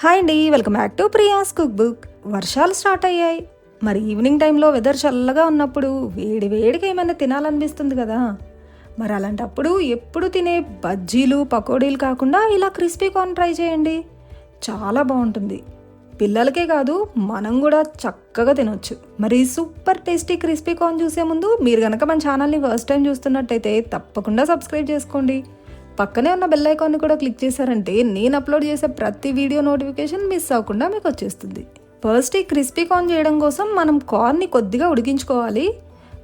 Hi అండి welcome back to Priya's cook book వర్షాలు start అయ్యాయి. మరి ఈవినింగ్ టైంలో వెదర్ చల్లగా ఉన్నప్పుడు వేడి వేడిగా ఏమైనా తినాలనిపిస్తుంది కదా? మరి అలాంటప్పుడు ఎప్పుడు తినే బజ్జీలు పకోడీలు కాకుండా ఇలా క్రిస్పీ కార్న్ ట్రై చేయండి. చాలా బాగుంటుంది. పిల్లలకే కాదు మనం కూడా చక్కగా తినొచ్చు. మరి సూపర్ టేస్టీ క్రిస్పీ కార్న్ చూసే ముందు మీరు కనుక మన ఛానల్ని ఫస్ట్ టైం చూస్తున్నట్టయితే తప్పకుండా సబ్స్క్రైబ్ చేసుకోండి. పక్కనే ఉన్న బెల్ ఐకాన్ని కూడా క్లిక్ చేశారంటే నేను అప్లోడ్ చేసే ప్రతి వీడియో నోటిఫికేషన్ మిస్ అవ్వకుండా మీకు వచ్చేస్తుంది. ఫస్ట్ ఈ క్రిస్పీ కార్న్ చేయడం కోసం మనం కార్న్ని కొద్దిగా ఉడికించుకోవాలి.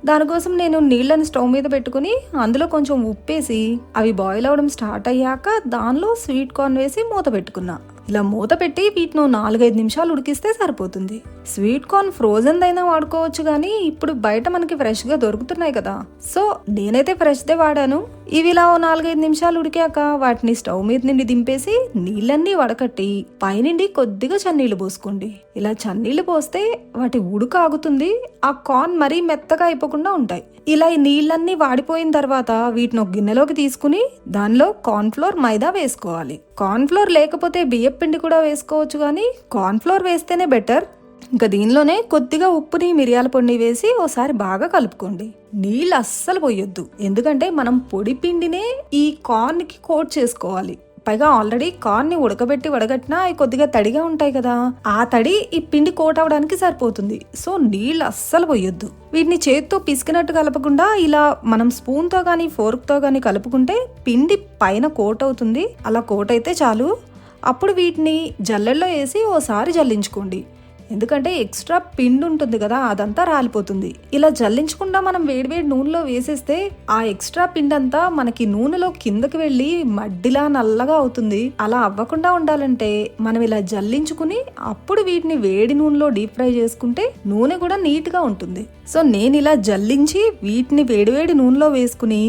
దానికోసం నేను నీళ్ళని స్టవ్ మీద పెట్టుకుని అందులో కొంచెం ఉప్పేసి అవి బాయిల్ అవ్వడం స్టార్ట్ అయ్యాక దానిలో స్వీట్ కార్న్ వేసి మూత పెట్టుకున్నా. ఇలా మూత పెట్టి వీటిని నాలుగైదు నిమిషాలు ఉడికిస్తే సరిపోతుంది. స్వీట్ కార్న్ ఫ్రోజన్ అయినా వాడుకోవచ్చు కానీ ఇప్పుడు బయట మనకి ఫ్రెష్గా దొరుకుతున్నాయి కదా. సో నేనైతే ఫ్రెష్దే వాడాను. ఇవి ఇలా ఓ నాలుగైదు నిమిషాలు ఉడికాక వాటిని స్టవ్ మీద నుండి దింపేసి నీళ్ళన్నీ వడకట్టి పైనుండి కొద్దిగా చన్నీళ్ళు పోసుకోండి. ఇలా చన్నీళ్ళు పోస్తే వాటి ఉడుక ఆగుతుంది ఆ కార్న్ మరీ మెత్తగా అయిపోకుండా ఉంటాయి. ఇలా ఈ నీళ్ళన్నీ వాడిపోయిన తర్వాత వీటిని ఒక గిన్నెలోకి తీసుకుని దానిలో కార్న్ఫ్లోర్ మైదా వేసుకోవాలి. కార్న్ఫ్లోర్ లేకపోతే బియ్యం పిండి కూడా వేసుకోవచ్చు కానీ కార్న్ఫ్లోర్ వేస్తేనే బెటర్. ఇంకా దీనిలోనే కొద్దిగా ఉప్పుని మిరియాల పొడిని వేసి ఓసారి బాగా కలుపుకోండి. నీళ్ళు అస్సలు పోయొద్దు. ఎందుకంటే మనం పొడి పిండినే ఈ కార్న్కి కోట్ చేసుకోవాలి. పైగా ఆల్రెడీ కార్న్ని ఉడకబెట్టి వడగట్టినా అవి కొద్దిగా తడిగా ఉంటాయి కదా. ఆ తడి ఈ పిండి కోట్ అవడానికి సరిపోతుంది. సో నీళ్ళు అస్సలు పోయొద్దు. వీటిని చేత్తో పిసికినట్టు కలపకుండా ఇలా మనం స్పూన్తో కానీ ఫోర్క్తో కానీ కలుపుకుంటే పిండి పైన కోట్ అవుతుంది. అలా కోట్ అయితే చాలు. అప్పుడు వీటిని జల్లెల్లో వేసి ఓసారి జల్లించుకోండి. ఎందుకంటే ఎక్స్ట్రా పిండి ఉంటుంది కదా అదంతా రాలిపోతుంది. ఇలా జల్లించకుండా మనం వేడివేడి నూనెలో వేసేస్తే ఆ ఎక్స్ట్రా పిండి అంతా మనకి నూనెలో కిందకి వెళ్ళి మడ్డిలా నల్లగా అవుతుంది. అలా అవ్వకుండా ఉండాలంటే మనం ఇలా జల్లించుకుని అప్పుడు వీటిని వేడి నూనెలో డీప్ ఫ్రై చేసుకుంటే నూనె కూడా నీట్గా ఉంటుంది. సో నేను ఇలా జల్లించి వీటిని వేడివేడి నూనెలో వేసుకుని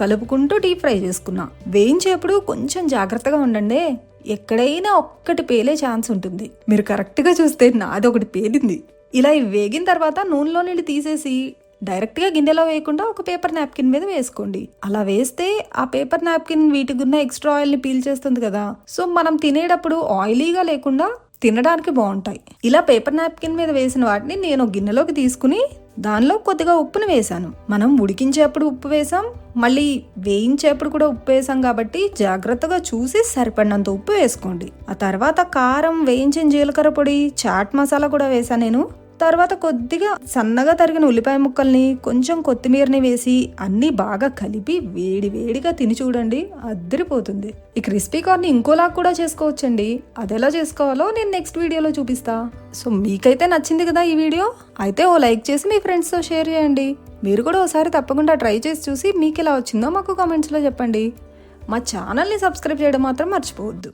కలుపుకుంటూ డీప్ ఫ్రై చేసుకున్నా. వేయించేప్పుడు కొంచెం జాగ్రత్తగా ఉండండి. ఎక్కడైనా ఒక్కటి పేలే ఛాన్స్ ఉంటుంది. మీరు కరెక్ట్గా చూస్తే నాది ఒకటి పేలింది. ఇలా ఇవి వేగిన తర్వాత నూనెలో నీళ్ళు తీసేసి డైరెక్ట్గా గిన్నెలో వేయకుండా ఒక పేపర్ నాప్కిన్ మీద వేసుకోండి. అలా వేస్తే ఆ పేపర్ నాప్కిన్ వీటికి ఉన్న ఎక్స్ట్రా ఆయిల్ని పీల్ చేస్తుంది కదా. సో మనం తినేటప్పుడు ఆయిలీగా లేకుండా తినడానికి బాగుంటాయి. ఇలా పేపర్ నాప్కిన్ మీద వేసిన వాటిని నేను గిన్నెలోకి తీసుకుని దానిలో కొద్దిగా ఉప్పును వేశాను. మనం ఉడికించేప్పుడు ఉప్పు వేసాం మళ్ళీ వేయించేప్పుడు కూడా ఉప్పు వేసాం కాబట్టి జాగ్రత్తగా చూసి సరిపడినంత ఉప్పు వేసుకోండి. ఆ తర్వాత కారం వేయించిన జీలకర్ర పొడి చాట్ మసాలా కూడా వేసాను నేను. తర్వాత కొద్దిగా సన్నగా తరిగిన ఉల్లిపాయ ముక్కల్ని కొంచెం కొత్తిమీరని వేసి అన్నీ బాగా కలిపి వేడి వేడిగా తిని చూడండి అద్దరిపోతుంది ఈ క్రిస్పీ కార్న్ ఇంకోలా కూడా చేసుకోవచ్చండి. అది ఎలా చేసుకోవాలో నేను నెక్స్ట్ వీడియోలో చూపిస్తా. సో మీకైతే నచ్చింది కదా ఈ వీడియో? అయితే ఓ లైక్ చేసి మీ ఫ్రెండ్స్తో షేర్ చేయండి. మీరు కూడా ఒకసారి తప్పకుండా ట్రై చేసి చూసి మీకు ఎలా వచ్చిందో మాకు కామెంట్స్లో చెప్పండి. మా ఛానల్ని సబ్స్క్రైబ్ చేయడం మాత్రం మర్చిపోవద్దు.